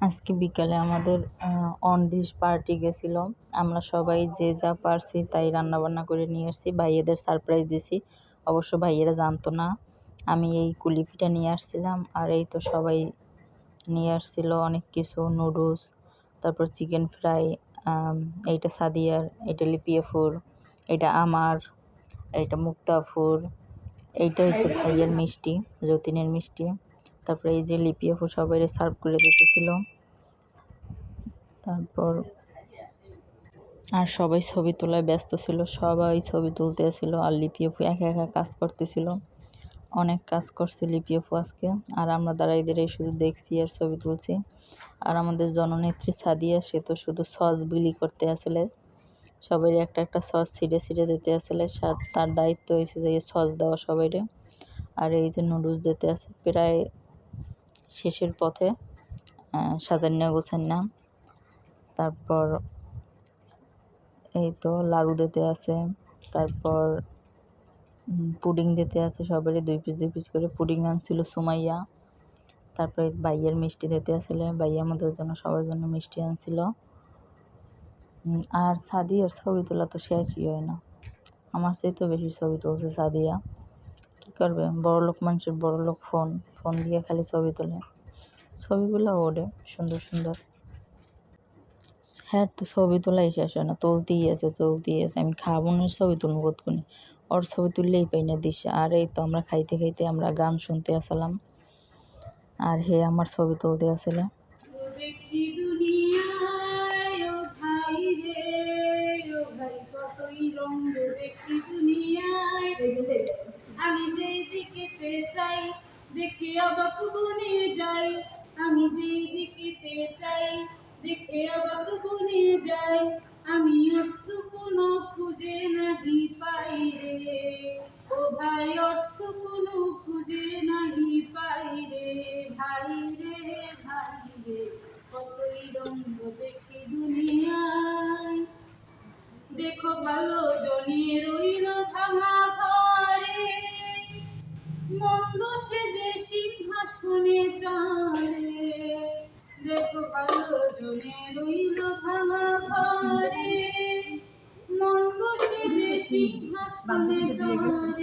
আজকে বিকালে আমাদের অন ডিশ পার্টি গেছিল। আমরা সবাই যে যা পারছি তাই রান্না বান্না করে নিয়ে আসছি। ভাইয়েদের সারপ্রাইজ দিছি। অবশ্য ভাইয়েরা জানতো না। আমি এই কুলিপিটা নিয়ে আসছিলাম আর এই তো সবাই নিয়ে আসছিল অনেক কিছু নুডলস তারপর চিকেন ফ্রাই এইটা সাদিয়ার এটা লিপিয়াফুর এটা আমার এটা মুক্তাফুর, এইটা হচ্ছে ভাইয়ের মিষ্টি, যতীনের মিষ্টি। তারপরে এই যে লিপিয়াফু সবাই সার্ভ করে দিতেছিল। তারপর আর সবাই ছবি তোলায় ব্যস্ত ছিল, সবাই ছবি তুলতে তুলতেছিল আর লিপিয়াফু একা একা কাজ করতেছিল। অনেক কাজ করছে লিপিয়াফু আজকে। আর আমরা দাঁড়াই দাঁড়াই শুধু দেখছি আর ছবি তুলছি। আর আমাদের জননেত্রী সাদিয়া, সে তো শুধু সস বিলি করতে আসলে। সবাই একটা একটা সস ছিঁড়ে ছিঁড়ে দিতে আসলে। তার দায়িত্ব হয়েছে যে সস দেওয়া সবাইরে। আর এই যে নুডলস দিতে আছে প্রায় শেষের পথে সাজান্না গোছান্না তারপর এই তো লাড়ু দিতে আছে, তারপর পুডিং দিতে আছে সবারই, দুই পিস দুই পিস করে পুডিং আনছিল সুমাইয়া। তারপরে বাইয়ের মিষ্টি দিতে আসলে বাইয়া আমাদের জন্য, সবার জন্য মিষ্টি আনছিল। আর সাদিয়ার ছবি তোলা তো শেষই হয় না। আমার সেই তো বেশি ছবি তুলছে সাদিয়া। করবে? বড়লোক মানুষের বড়লোক ফোন ফোন দিয়ে খালি ছবি তোলে। ছবিগুলো ওড়ে, সুন্দর সুন্দর। হ্যাঁ তো ছবি তোলাই শেষ হয় না, তুলতেই আছে তুলতেই আছে। আমি খাব না, ছবি তুলবো কতক্ষণে? ওর ছবি তুললেই পাই না দিশে আর এই তো আমরা খাইতে খাইতে আমরা গান শুনতে আসলাম। আর হে, আমার ছবি তুলতে আসলে। দিকে চাই, দেখে অবাক বনে যাই আমি যেই দিকেতে চাই, দেখে অবাক বনে যাই আমি অর্থ কোনো খুঁজে নাহি পাই রে ও ভাই, অর্থ কোনো খুঁজে জনে রইল ভাঙা ঘরে সিংহাসনে